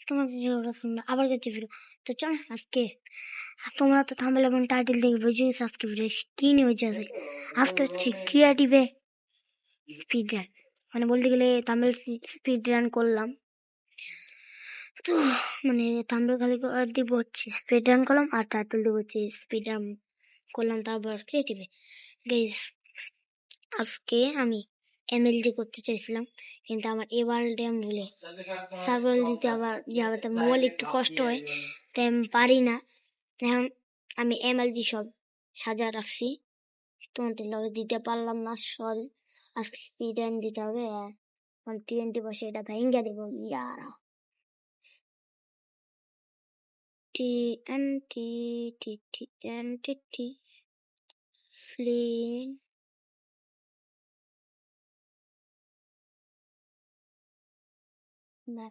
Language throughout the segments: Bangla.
আজকে শুনলো আবার গেছে ভিডিও তো চল, আজকে তোমরা তো থাম্বেল এবং টাইটেল দেখবে বুঝে আজকে ভিডিও কি নিয়ে হয়েছে আজকে। হচ্ছে ক্রিয়েটিভে স্পিড রান মানে বলতে গেলে থাম্বেল স্পিড রান করলাম। তো মানে থাম্বেল খালি দিব হচ্ছে স্পিড রান করলাম আর টাইটেল দিব হচ্ছে স্পিড রান করলাম তারপর ক্রিয়েটিভে গেস আজকে আমি এমএলজি করতে চাইছিলাম কিন্তু আমার এবার ড্যাম বলে সার্ভার দিতে আবার যাওয়াতে মোবাইল একটু কষ্ট হয় তাই আমি পারি না। এখন আমি এমএলজি সব সাজা রাখছি, তোমাদের লগে দিতে পারলাম না সল আজকে স্পিড রান দিতে হবে টোয়েন্টি বসে এটা ভেঙে দেবো, ইয়ারা। T N T T T N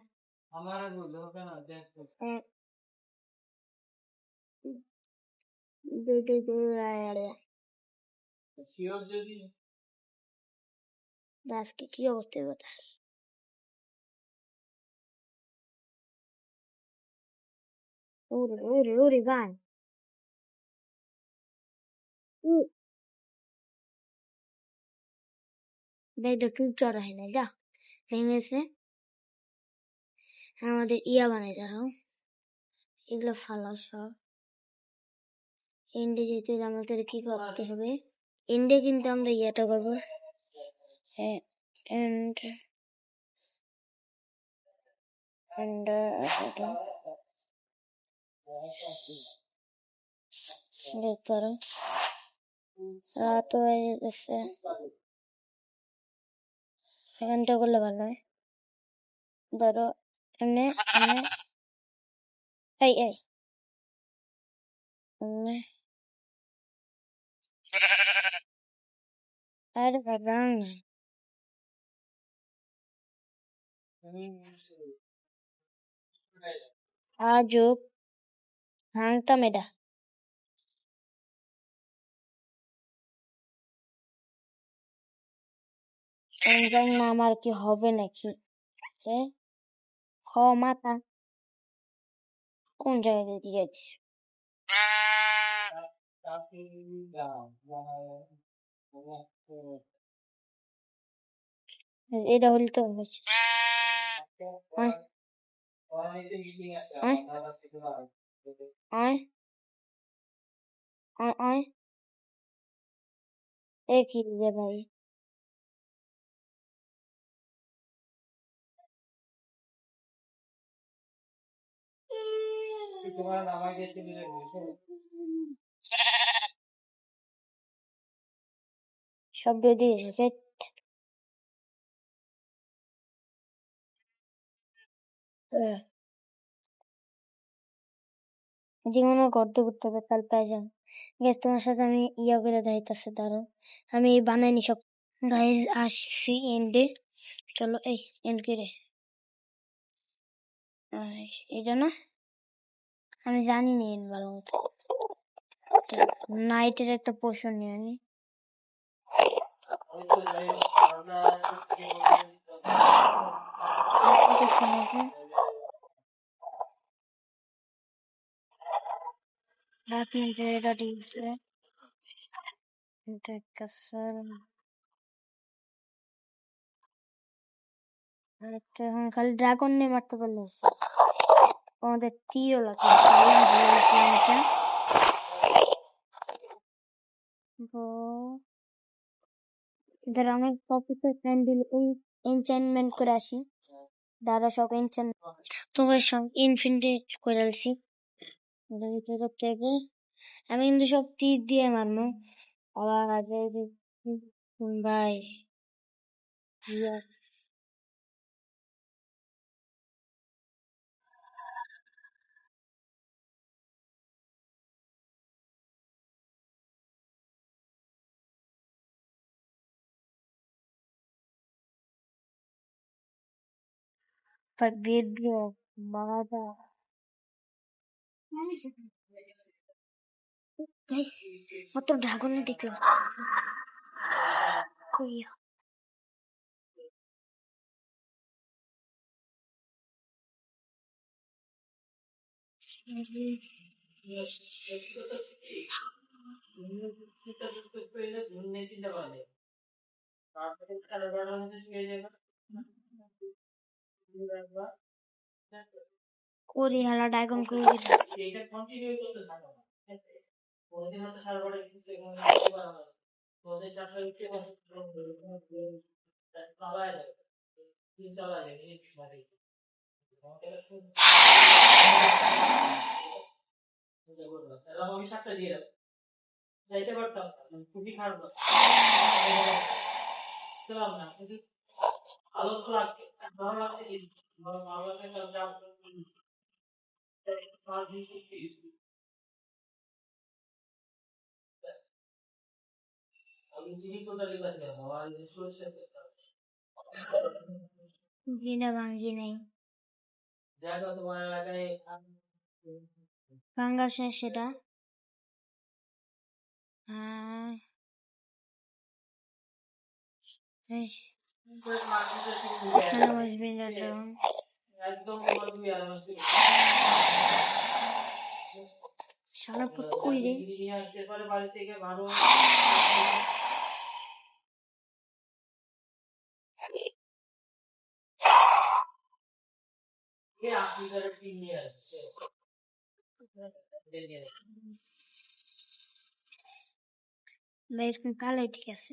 T T Flynn না আমার বুঝলো কেন দেখ এক দুই দুই দুই আড়াই আড়াই শিওর যদি আজকে কি অবস্থা ওটা ওরে ওরে ওরে ভাই উ দেখ তো চুপ চড়া হয় না যা ভেঙেছে আমাদের ইয়া বানাই, দাঁড়াও। এগুলো ফালাও সব। এন্ডে যেতে হলে আমাদের কি করতে হবে? এন্ডে কিন্তু আমরা ইয়াটা করব। এন্ড এন্ড দেখতে রাত হয়ে গেছে। এখানটা করলে ভালো হয়। ধরো এমনি এমনি এই এই এমনি আরে বাবা আজও ভাঙতাম এটা জানি না আমার কি হবে নাকি এ হ মাথা কোন জায়গায় দিয়ে দিয়েছি এটা হলে তো হচ্ছে আয় আয় আয় আয় আয় এ কি রে তোমার নামাই যেতে দিলে শব্দ দিয়েছে জীবনে গর্ত করতে হবে কাল পেয়ে যাও। গ্যাস তোমার সাথে আমি ইয়া করে যাইতেছে দাঁড়ো আমি এই বানাইনি সব। গাইজ আসছি এন্ডে চলো, এই এন্ড করে। এটা না? আমি জানি নি এন্ড ভালো নাইটের একটা পোষণ নিয়ে এটা রাত এটা দিয়েছে দেখতেছে একটা এখন খালি ড্রাগন নিয়ে মারতে পারলে হচ্ছে। আমাদের তীরও লাগবে এদের অনেক প্রফেসর ক্যান্ডেল এনচাইনমেন্ট করে আসি দাদা সব এনচান তোমার সব ইনফিনিট করে আসি আমি কিন্তু সব তীর দিয়ে মারবো আবার আগে ভাই But Pedro, mother. మొత్తం డ్రాగన్ ని దిక్లో కొయ్య కాకపోతే করি হেলাটা এখন করে এইটা কন্টিনিউ করতে থাকো সাতটা দিয়ে যাইতে পারতাম খুবই খারাপ চলাম না কিন্তু আলো তো জিনা ভাঙ্গি নাই। দেখো তোমার এলাকায় ভাঙ্গা সেটা। হ্যাঁ শেষ। এখানে বসবি না তো। একদম তোমার দুই আর আমার ছিল। শালা পুত কই রে ডিগ্রি নিয়ে আসতে পারে বাড়ি থেকে ভালো কে আফ্রিকার টিম নিয়ে আসছে এটা নিয়ে আসছে। ভাই এরকম কালো ঠিক আছে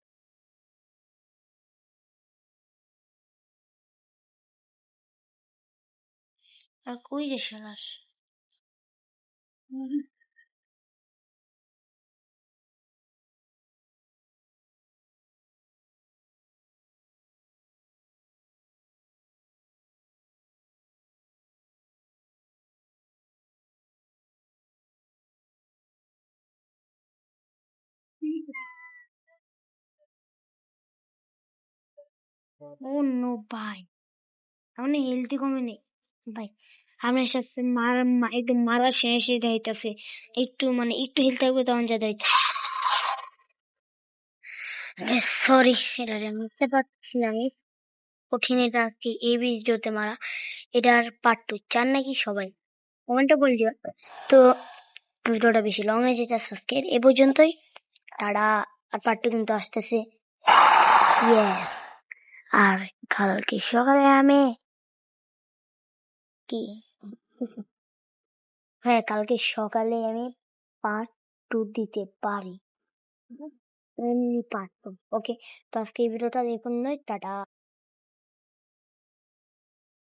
আর কই রে শালাস? ও নো ভাই আমার হেলদি কমে নেই ভাই, আমার সাথে মারা, মা- একটু মারা শেষে যাইতেছে একটু মানে একটু হেলদি থাকবে তখন যা যাইতে সরি এটা আমি বুঝতে পারছি না আমি। কঠিন এটা কি এই ভিডিওতে মারা এটার পার্ট টু চান নাকি সবাই? কমেন্টে বলছি তো, ভিডিওটা বেশি লং হয়ে যেতে আজকের এ পর্যন্তই। তারা আর পার্ট টু কিন্তু আসতেছে। আর কালকে সকালে আমি কি? হ্যাঁ কালকে সকালে আমি পার্ট টু দিতে পারি। পার্ট টু ওকে তো আজকে এই ভিডিওটা দেখুন, নয়, টাটা।